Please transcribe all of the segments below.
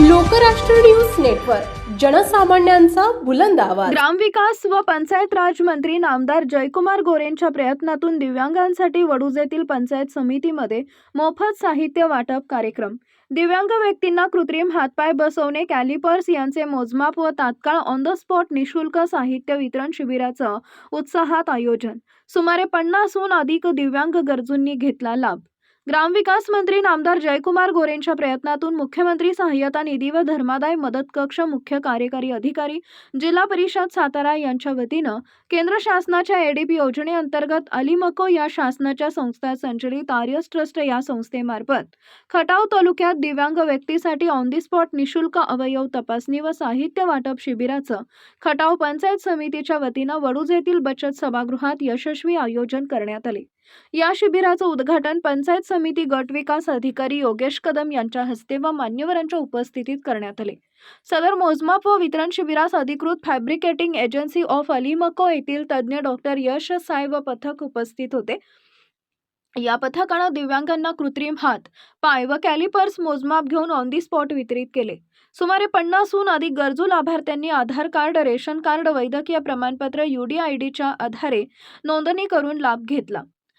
Lokrashtra news network जनसामान्यांचा बुलंद आवाज. ग्रामविकास व पंचायत राज मंत्री नामदार जयकुमार गोरेंच्या प्रयत्नातून दिव्यांगांसाठी वडूजेतील पंचायत समितीमध्ये मोफत साहित्य वाटप कार्यक्रम. दिव्यांग व्यक्तींना कृत्रिम हातपाय बसवणे कॅलिपर्स यांचे मोजमाप व तात्काळ ऑन द स्पॉट निशुल्क साहित्य वितरण शिबिराचं उत्साहात आयोजन. सुमारे पन्नासहून अधिक दिव्यांग गरजूंनी घेतला लाभ. ग्रामविकास मंत्री नामदार जयकुमार गोरेंच्या प्रयत्नातून मुख्यमंत्री सहाय्यता निधी व धर्मादाय मदत कक्ष मुख्य कार्यकारी अधिकारी जिल्हा परिषद सातारा यांच्या वतीनं केंद्र शासनाच्या एडीपी योजनेअंतर्गत अलिमको या शासनाच्या संस्था संचलित आर्यस ट्रस्ट या संस्थेमार्फत खटाव तालुक्यात दिव्यांग व्यक्तीसाठी ऑन दी स्पॉट निशुल्क अवयव तपासणी व साहित्य वाटप शिबिराचं खटाव पंचायत समितीच्या वतीनं वडूज येथील बचत सभागृहात यशस्वी आयोजन करण्यात आले. या शिबिराचं उद्घाटन पंचायत समिती गट विकास अधिकारी योगेश कदम यांच्या हस्ते व मान्यवरांच्या उपस्थितीत करण्यात आले. सदर मोजमाप व वितरण शिबिरास अधिकृत फॅब्रिकेटिंग एजन्सी ऑफ अलिमको येथील तज्ज्ञ डॉक्टर यश साय व पथक उपस्थित होते. या पथकानं दिव्यांगांना कृत्रिम हात पाय व कॅलिपर्स मोजमाप घेऊन ऑन दी स्पॉट वितरित केले. सुमारे पन्नासहून अधिक गरजू लाभार्थ्यांनी आधार कार्ड रेशन कार्ड वैद्यकीय प्रमाणपत्र यू डी आय डीच्या आधारे नोंदणी करून लाभ घेतला.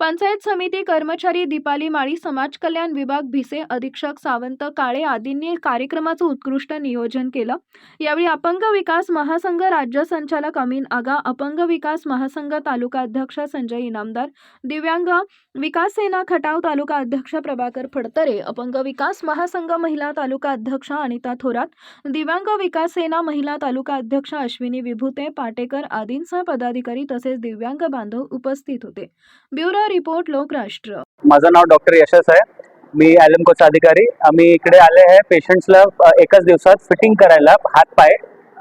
पंचायत समिती कर्मचारी दीपाली माळी समाज कल्याण विभाग भिसे अधीक्षक सावंत काळे आदींनी कार्यक्रमाचं उत्कृष्ट नियोजन केलं. यावेळी अपंग विकास महासंघ राज्य संचालक अमीन आगा अपंग विकास महासंघ तालुका अध्यक्ष संजय इनामदार दिव्यांग विकास सेना खटाव तालुका अध्यक्ष प्रभाकर फडतरे अपंग विकास महासंघ महिला तालुका अध्यक्ष अनिता थोरात दिव्यांग विकास सेना महिला तालुका अध्यक्ष अश्विनी विभूते पाटेकर आदींसह पदाधिकारी तसेच दिव्यांग बांधव उपस्थित होते. Bureau report Lokrashtra? माझं नाव डॉक्टर यशस आहे. मी ॲलमकोचा अधिकारी. आम्ही इकडे आले आहे पेशंट्सला एकाच दिवसात फिटिंग करायला हात पाय.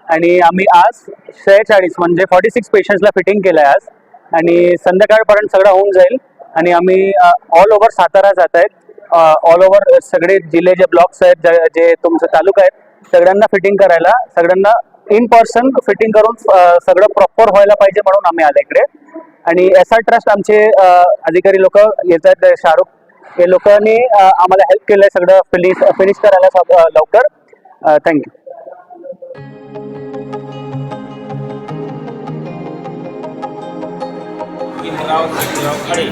आणि आम्ही आज शेहेचाळीस म्हणजे फॉर्टी सिक्स पेशंट्सला फिटिंग केलं आहे आज. आणि संध्याकाळपर्यंत सगळं होऊन जाईल. आणि आम्ही ऑल ओव्हर सातारा जात आहेत. ऑल ओव्हर सगळे जिल्हे जे ब्लॉक्स आहेत जे- तुमचे तुमचं तालुका आहेत सगळ्यांना फिटिंग करायला सगळ्यांना इन पर्सन फिटिंग करून सगळं प्रॉपर व्हायला पाहिजे म्हणून आम्ही आले इकडे. आणि एस आर ट्रस्ट आमचे अधिकारी लोक येत आहेत शाहरुख. हे लोकांनी आम्हाला हेल्प केलंय सगळं. फिनिश फिनिश करायला लवकर. थँक्यू खडे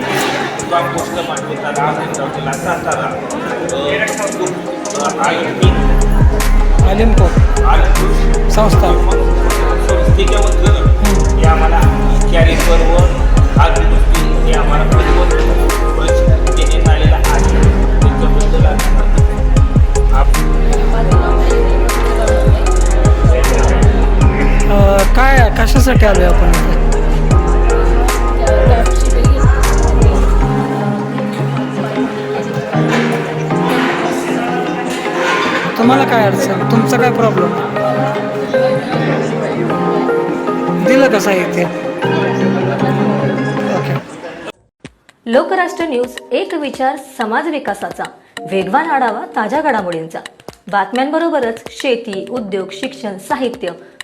संस्था संस्थेच्या वतीनं हे आम्हाला कशासाठी आलोय आपण इथे? तुम्हाला काय अडचण? तुमचा काय प्रॉब्लेम दिलं का साहित्य लोकराष्ट्र न्यूज एक विचार समाज विकासाचा. वेगवान आढावा ताज्या घडामोडींचा. बातम्यांबरोबरच शेती उद्योग शिक्षण साहित्य